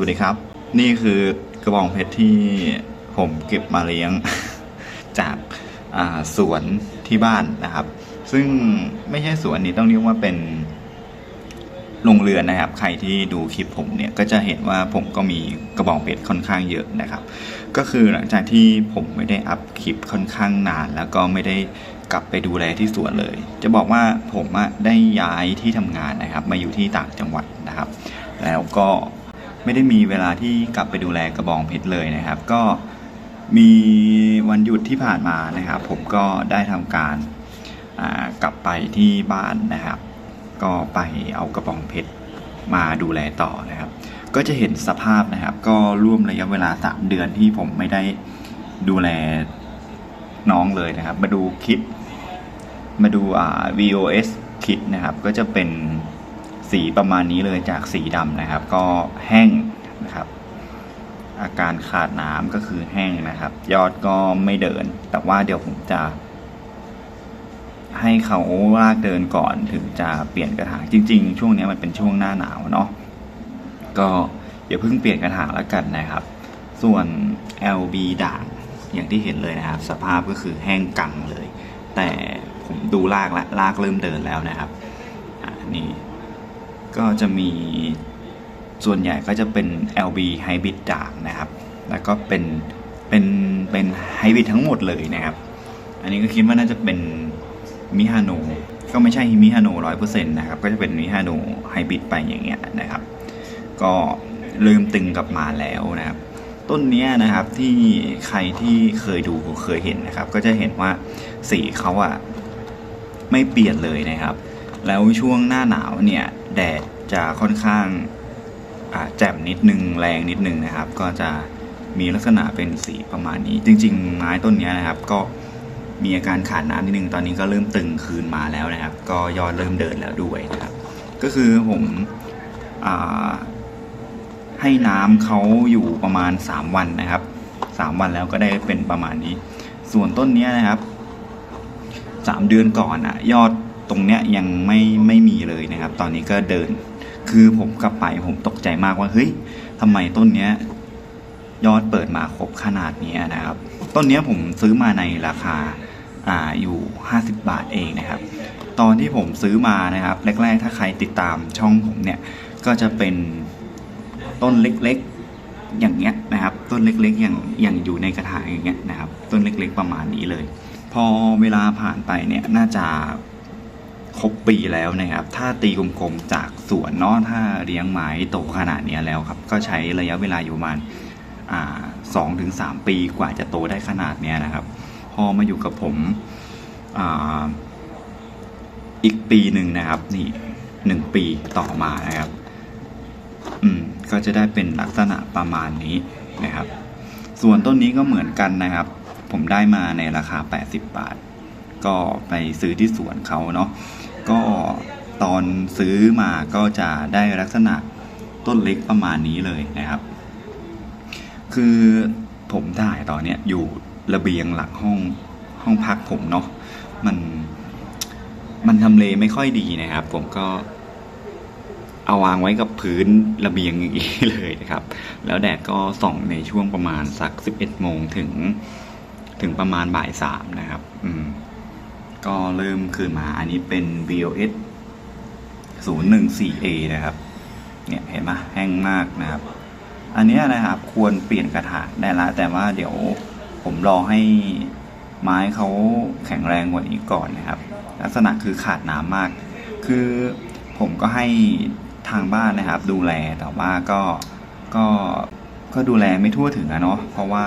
วัสดีครับ นี่คือกระบองเพชรที่ผมเก็บมาเลี้ยง จากาสวนที่บ้านนะครับ ซึ่งไม่ใช่สวนนี้ต้องเรียกว่าเป็นโรงเรือนนะครับ ใครที่ดูคลิปผมเนี่ยก็จะเห็นว่าผมก็มีกระบองเพชรค่อนข้างเยอะนะครับ ก็คือหลังจากที่ผมไม่ได้อัพคลิปค่อนข้างนาน แล้วก็ไม่ได้กลับไปดูแลที่สวนเลย จะบอกว่าผมได้ย้ายที่ทำงานนะครับ มาอยู่ที่ต่างจังหวัดนะครับ แล้วก็ ไม่ได้มีเวลาที่กลับไปดูแลกระบองเพชรเลยนะครับ ก็มีวันหยุดที่ผ่านมานะครับ ผมก็ได้ทำการกลับไปที่บ้านนะครับ ก็ไปเอากระบองเพชรมาดูแลต่อนะครับ ก็จะเห็นสภาพนะครับ ก็ร่วมระยะเวลา 3 เดือนที่ผมไม่ได้ดูแลน้องเลยนะครับ มาดูคลิป มาดู VOS คลิปนะครับ ก็จะเป็น สีประมาณนี้เลยจากสีดำนะครับ ก็แห้งนะครับ อาการขาดน้ำก็คือแห้งนะครับ ยอดก็ไม่เดิน แต่ว่าเดี๋ยวผมจะ ให้เขาลากเดินก่อนถึงจะเปลี่ยนกระถางจริง ๆ ช่วงนี้มันเป็นช่วงหน้าหนาวเนาะก็อย่าเพิ่งเปลี่ยนกระถางแล้วกันนะครับ ส่วน LB ด่างอย่างที่เห็นเลยนะครับ สภาพก็คือแห้งกังเลย แต่ผมดูลากและลากเริ่มเดินแล้วนะครับ อ่านี่ ก็จะมีส่วนใหญ่ก็จะเป็น LB Hybrid ด่างนะครับ แล้วก็เป็นเป็นเป็นไฮบริดทั้งหมดเลยนะครับ อันนี้ก็คิดว่าน่าจะเป็นมิฮาโนก็ไม่ใช่มิฮาโนร้อยเปอร์เซ็นต์นะครับ ก็จะเป็นมิฮาโนไฮบริดไปอย่างเงี้ยนะครับ ก็เริ่มตึงกลับมาแล้วนะครับ ต้นนี้นะครับที่ใครที่เคยดูเคยเห็นนะครับ ก็จะเห็นว่าสีเขาอะไม่เปลี่ยนเลยนะครับ แล้วช่วงหน้าหนาวเนี่ยแดดจะค่อนข้างแจ่มนิดนึงแรงนิดนึงนะครับ ก็จะมีลักษณะเป็นสีประมาณนี้ จริง ๆ ไม้ต้นนี้นะครับ ก็มีอาการขาดน้ำนิดนึงตอนนี้ก็เริ่มตึงคืนมาแล้วนะครับ ก็ยอดเริ่มเดินแล้วด้วยนะครับ ก็คือผมอให้น้ำเขาอยู่ประมาณ 3 วันนะครับ 3 วันแล้วก็ได้เป็นประมาณนี้ ส่วนต้นนี้นะครับ 3 เดือนก่อนอะยอด ตรงเนี้ยยังไม่ไม่มีเลยนะครับ ตอนนี้ก็เดิน คือผมกลับไปผมตกใจมากว่าเฮ้ยทำไมต้นเนี้ยยอดเปิดมาครบขนาดนี้นะครับ ต้นเนี้ยผมซื้อมาในราคาอ่าอยู่ 50 บาทเองนะครับ ตอนที่ผมซื้อมานะครับ แรก ๆ ถ้าใครติดตามช่องผมเนี่ย ก็จะเป็นต้นเล็กๆอย่างเงี้ยนะครับ ต้นเล็กๆอย่างอย่างอยู่ในกระถางอย่างเงี้ยนะครับ ต้นเล็กๆประมาณนี้เลย พอเวลาผ่านไปเนี่ยน่าจะ ครบปีแล้วนะครับ ถ้าตีกลมๆจากสวนเนาะถ้าเลี้ยงไม้โตขนาดนี้แล้วครับ ก็ใช้ระยะเวลาอยู่ประมาณสองถึงสามปีกว่าจะโตได้ขนาดนี้นะครับ พอมาอยู่กับผมออีกปีหนึ่งนะครับนี่หนึ่งปีต่อมานะครับ อืมก็จะได้เป็นลักษณะประมาณนี้นะครับ ส่วนต้นนี้ก็เหมือนกันนะครับ ผมได้มาในราคา 80 บาท ก็ไปซื้อที่สวนเขาเนาะ ก็ตอนซื้อมาก็จะได้ลักษณะต้นเล็กประมาณนี้เลยนะครับ คือผมถ่ายตอนเนี้ยอยู่ระเบียงหลังห้องห้องพักผมเนาะมันมันทำเลไม่ค่อยดีนะครับ ผมก็เอาวางไว้กับพื้นระเบียงอย่างนี้เลยนะครับ แล้วแดดก็ส่องในช่วงประมาณสัก 11โมงถึงถึงประมาณบ่ายสามนะครับ อืม ก็เริ่มคืนมาอันนี้เป็น BOS 014A นะครับ เนี่ยเห็นไหมแห้งมากนะครับ อันเนี้ยนะครับควรเปลี่ยนกระถางได้ละ แต่ว่าเดี๋ยวผมรอให้ไม้เขาแข็งแรงกว่านี้ก่อนนะครับ ลักษณะคือขาดน้ำมาก คือผมก็ให้ทางบ้านนะครับ ดูแลแต่ว่าก็ก็ก็ดูแลไม่ทั่วถึงอะเนาะเพราะว่า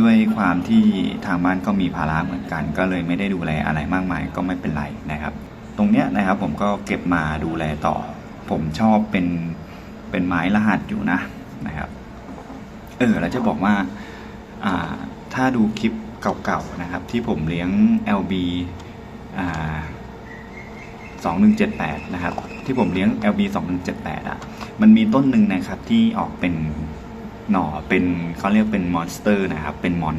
ด้วยความที่ทางบ้านก็มีภาระเหมือนกัน ก็เลยไม่ได้ดูแลอะไรมากมายก็ไม่เป็นไรนะครับ ตรงเนี้ยนะครับผมก็เก็บมาดูแลต่อ ผมชอบเป็นเป็นไม้รหัสอยู่นะนะครับ เออแล้วจะบอกว่าอ่าถ้าดูคลิปเก่าๆนะครับ ที่ผมเลี้ยง LB อ่า2178 นะครับ ที่ผมเลี้ยง LB 2178 อะ มันมีต้นหนึ่งนะครับที่ออกเป็น หน่อเป็นเขาเรียกเป็นมอนสเตอร์นะครับ เป็นมอน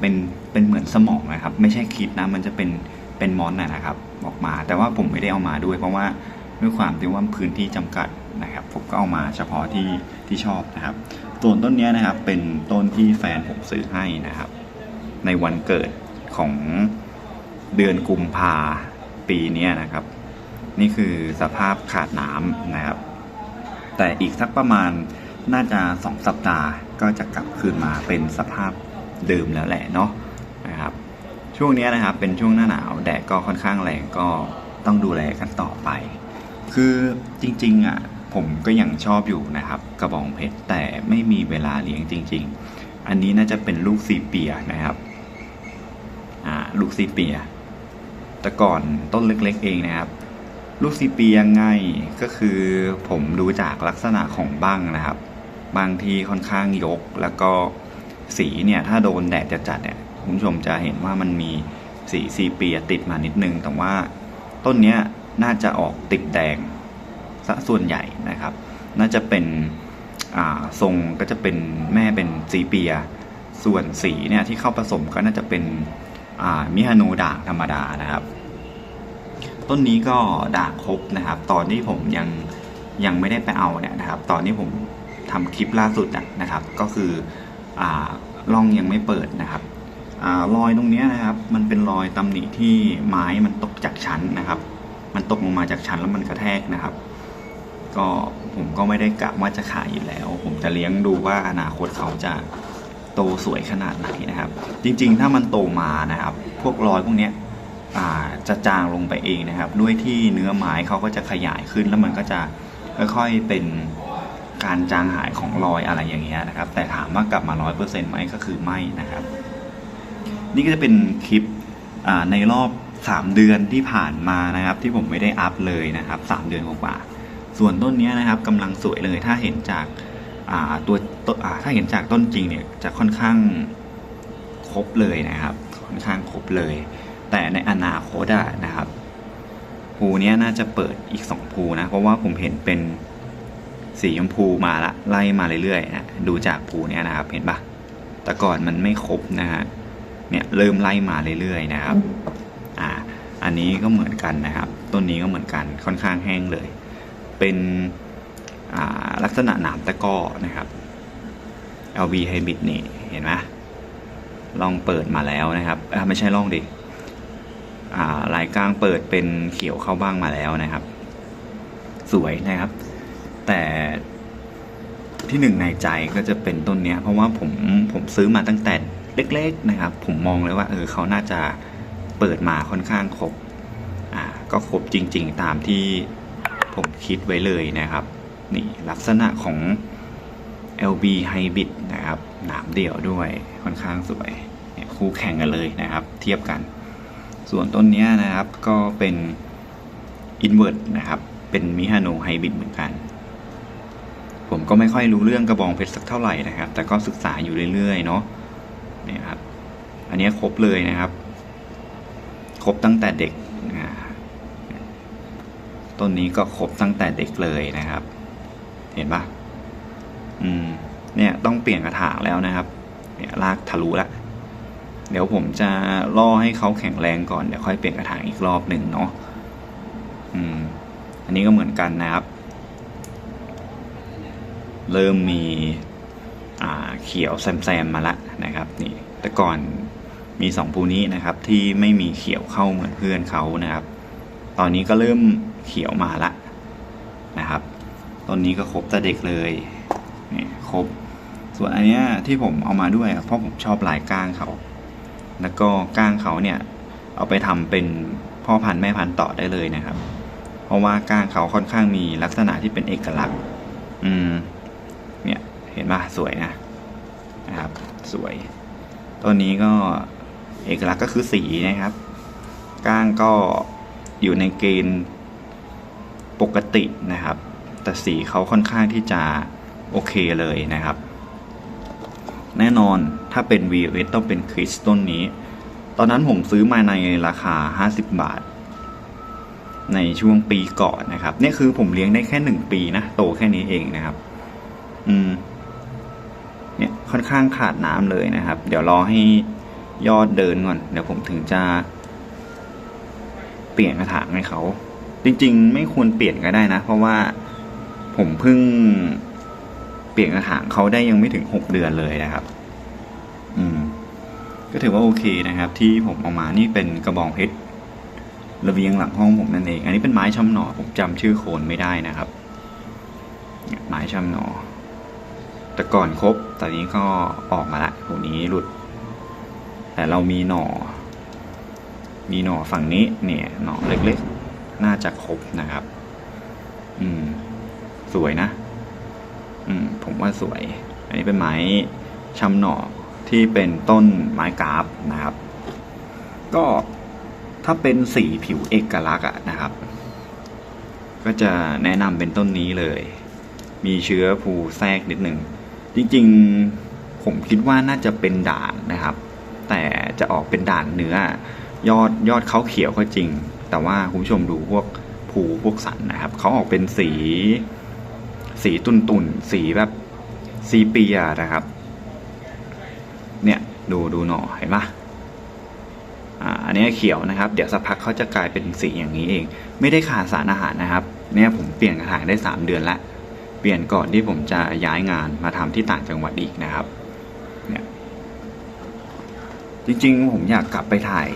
เป็นเป็นเหมือนสมองนะครับ ไม่ใช่คิดนะ มันจะเป็นเป็นมอนนะครับ ออกมา แต่ว่าผมไม่ได้เอามาด้วย เพราะว่าด้วยความที่ว่าพื้นที่จำกัดนะครับ ผมก็เอามาเฉพาะที่ที่ชอบนะครับส่วนต้นนี้นะครับ เป็นต้นที่แฟนผมซื้อให้นะครับ ในวันเกิดของเดือนกุมภาปีนี้นะครับ นี่คือสภาพขาดน้ำนะครับ แต่อีกสักประมาณ น่าจะสองสัปดาห์ก็จะกลับคืนมาเป็นสภาพเดิมแล้วแหละเนาะนะครับ ช่วงนี้นะครับเป็นช่วงหน้าหนาวแดดก็ค่อนข้างแรงก็ต้องดูแลกันต่อไป คือจริงๆอะผมก็ยังชอบอยู่นะครับกระบองเพชรแต่ไม่มีเวลาเลี้ยงจริง ๆ อันนี้น่าจะเป็นลูกซีเปียนะครับอ่าลูกซีเปีย แต่ก่อนต้นเล็กๆเองนะครับ ลูกซีเปียยัง่ายก็คือผมดูจากลักษณะของบ้างนะครับ บางที่ค่อนข้างยก แล้วก็สีเนี่ยถ้าโดนแดดจัดๆเนี่ยคุณผู้ชมจะเห็นว่ามันมีสีซีเปียติดมานิดนึง แต่ว่าต้นเนี้ยน่าจะออกติดแดงซะส่วนใหญ่นะครับ น่าจะเป็นทรงก็จะเป็นแม่เป็นซีเปีย ส่วนสีเนี่ยที่เข้าผสมก็น่าจะเป็นมิฮานูด่างธรรมดานะครับ ต้นนี้ก็ด่างครบนะครับ ตอนที่ผมยังยังไม่ได้ไปเอาเนี่ยนะครับ ตอนที่ผม ทำคลิปล่าสุดนะครับ ก็คืออ่าร่องยังไม่เปิดนะครับอรอยตรงนี้นะครับ มันเป็นรอยตำหนิที่ไม้มันตกจากชั้นนะครับ มันตกลงมาจากชั้นแล้วมันกระแทกนะครับ ก็ผมก็ไม่ได้กะว่าจะขายอยู่แล้ว ผมจะเลี้ยงดูว่าอนาคตเขาจะโตสวยขนาดไหนนะครับ จริงๆ ถ้ามันโตมานะครับ พวกรอยพวกนี้จะจางลงไปเองนะครับ ด้วยที่เนื้อไม้เขาก็จะขยายขึ้นแล้วมันก็จะค่อยๆเป็น การจางหายของรอยอะไรอย่างเงี้ยนะครับ แต่ถามว่ากลับมาร้อยเปอร์เซ็นต์ไหมก็คือไม่นะครับ นี่ก็จะเป็นคลิปในรอบ 3 เดือนที่ผ่านมานะครับ ที่ผมไม่ได้อัพเลยนะครับ 3 เดือนกว่าส่วนต้นนี้นะครับกำลังสวยเลยถ้าเห็นจากาตัวถ้าเห็นจากต้นจริงเนี่ยจะค่อนข้างครบเลยนะครับ ค่อนข้างครบเลย แต่ในอนาคตนะครับภูนี้น่าจะเปิดอีกสองภูนะ เพราะว่าผมเห็นเป็น สีชมพูมาละไล่มาเรื่อยๆนะดูจากภูเนี้ยนะครับเห็นปะแต่ก่อนมันไม่ครบนะฮะเนี่ยเริ่มไล่มาเรื่อยๆนะครับอ่าอันนี้ก็เหมือนกันนะครับ ต้นนี้ก็เหมือนกันค่อนข้างแห้งเลย เป็นลักษณะหนามตะก้อนะครับ LV Hybrid นี่เห็นไหมลองเปิดมาแล้วนะครับไม่ใช่ลองดิลายกลางเปิดเป็นเขียวเข้าบ้างมาแล้วนะครับ สวยนะครับ แต่ที่หนึ่งในใจก็จะเป็นต้นเนี้ย เพราะว่าผมผมซื้อมาตั้งแต่เล็ก ๆ นะครับ ผมมองเลยว่า เออเขาน่าจะเปิดมาค่อนข้างครบอ่าก็ครบจริง ๆ ตามที่ผมคิดไว้เลยนะครับ นี่ลักษณะของ LB Hybrid นะครับหนามเดี่ยวด้วยค่อนข้างสวยคู่แข่งกันเลยนะครับ เทียบกัน ส่วนต้นนี้นะครับก็เป็น invert นะครับ เป็นมิฮาโนไฮบริดเหมือนกัน ผมก็ไม่ค่อยรู้เรื่องกระบองเพชรสักเท่าไหร่นะครับ แต่ก็ศึกษาอยู่เรื่อยๆเนาะเนี่ยครับ อันนี้ครบเลยนะครับ ครบตั้งแต่เด็กต้นนี้ก็ครบตั้งแต่เด็กเลยนะครับ เห็นปะอืม เนี่ยต้องเปลี่ยนกระถางแล้วนะครับ เนี่ยรากทะลุละเดี๋ยวผมจะล่อให้เขาแข็งแรงก่อนเดี๋ยวค่อยเปลี่ยนกระถางอีกรอบหนึ่งเนาะอืม อันนี้ก็เหมือนกันนะครับ เริ่มมีเขียวแซมๆมาละนะครับนี่แต่ก่อนมีสองภูนี้นะครับที่ไม่มีเขียวเข้าเหมือนเพื่อนเขานะครับ ตอนนี้ก็เริ่มเขียวมาละนะครับต้นนี้ก็ครบแต่เด็กเลยนี่ครบ ส่วนอันเนี้ยที่ผมเอามาด้วยเพราะผมชอบลายก้างเขา แล้วก็ก้างเขาเนี่ยเอาไปทำเป็นพ่อพันธุ์แม่พันธุ์ต่อได้เลยนะครับ เพราะว่าก้างเขาค่อนข้างมีลักษณะที่เป็นเอกลักษณ์ อืม เห็นปะสวยนะนะครับสวยต้นนี้ก็เอกลักษณ์ก็คือสีนะครับ ก้างก็อยู่ในเกณฑ์ปกตินะครับ แต่สีเขาค่อนข้างที่จะโอเคเลยนะครับ แน่นอนถ้าเป็น VS ต้องเป็นคริสต้นนี้ ตอนนั้นผมซื้อมาในราคา 50 บาท ในช่วงปีก่อนนะครับ นี่คือผมเลี้ยงได้แค่หนึ่งปีนะ โตแค่นี้เองนะครับ อืม ค่อนข้างขาดน้ำเลยนะครับ เดี๋ยวรอให้ยอดเดินก่อน เดี๋ยวผมถึงจะ เปลี่ยนกระถางให้เขา จริง ๆ ไม่ควรเปลี่ยนก็ได้นะ เพราะว่าผมเพิ่งเปลี่ยนกระถางเขาได้ยังไม่ถึงหกเดือนเลยนะครับ อืม ก็ถือว่าโอเคนะครับ ที่ผมเอามานี่เป็นกระบองเพชรระเบียงหลังห้องผมนั่นเอง อันนี้เป็นไม้ช้ำหนอผมจำชื่อโคนไม่ได้นะครับ ไม้ช้ำหนอ แต่ก่อนครบตอนนี้ก็ออกมาละพวกนี้หลุด แต่เรามีหน่อ มีหน่อฝั่งนี้เนี่ยหน่อเล็กๆ น่าจะครบนะครับ อืม สวยนะ อืม ผมว่าสวย อันนี้เป็นไม้ชำหน่อที่เป็นต้นไม้กราฟนะครับ ก็ถ้าเป็นสีผิวเอกลักษณ์นะครับ ก็จะแนะนำเป็นต้นนี้เลย มีเชื้อภูแทรกนิดหนึ่ง จริงๆผมคิดว่าน่าจะเป็นด่างนะครับ แต่จะออกเป็นด่างเนื้อยอดยอดเขาเขียวก็จริง แต่ว่าคุณผู้ชมดูพวกภูพวกสันนะครับเขาออกเป็นสี สีตุนตุนๆสีแบบซีเปียนะครับ เนี่ยดูดูหน่อเห็นปะอ่าอันนี้เขียวนะครับ เดี๋ยวสักพักเขาจะกลายเป็นสีอย่างนี้เอง ไม่ได้ขาดสารอาหารนะครับ เนี่ยผมเปลี่ยนกระถางได้สามเดือนละ เปลี่ยนก่อนที่ผมจะย้ายงานมาทำที่ต่างจังหวัดอีกนะครับ เนี่ย จริงๆ ผมอยากกลับไปถ่าย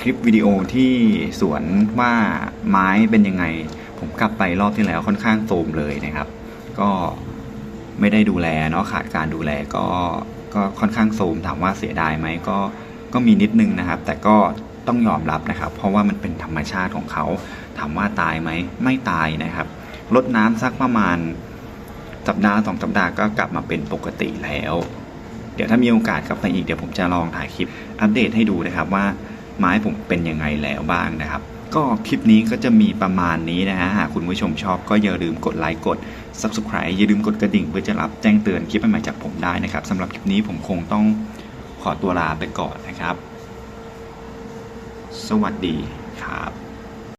คลิปวิดีโอที่สวนว่าไม้เป็นยังไง ผมกลับไปรอบที่แล้วค่อนข้างโทรมเลยนะครับ ก็ไม่ได้ดูแลเนาะขาดการดูแลก็ก็ค่อนข้างโทรมถามว่าเสียดายไหมก็ก็มีนิดนึงนะครับ แต่ก็ต้องยอมรับนะครับ เพราะว่ามันเป็นธรรมชาติของเขาถามว่าตายไหมไม่ตายนะครับ ลดน้ำสักประมาณสัปดาห์สองสัปดาห์ก็กลับมาเป็นปกติแล้ว เดี๋ยวถ้ามีโอกาสกลับไปอีกเดี๋ยวผมจะลองถ่ายคลิปอัปเดตให้ดูนะครับว่าไม้ผมเป็นยังไงแล้วบ้างนะครับ ก็คลิปนี้ก็จะมีประมาณนี้นะฮะหากคุณผู้ชมชอบก็อย่าลืมกดไลค์กด Subscribe อย่าลืมกดกระดิ่งเพื่อจะรับแจ้งเตือนคลิปใหม่ๆจากผมได้นะครับสำหรับคลิปนี้ผมคงต้องขอตัวลาไปก่อนนะครับ สวัสดีครับ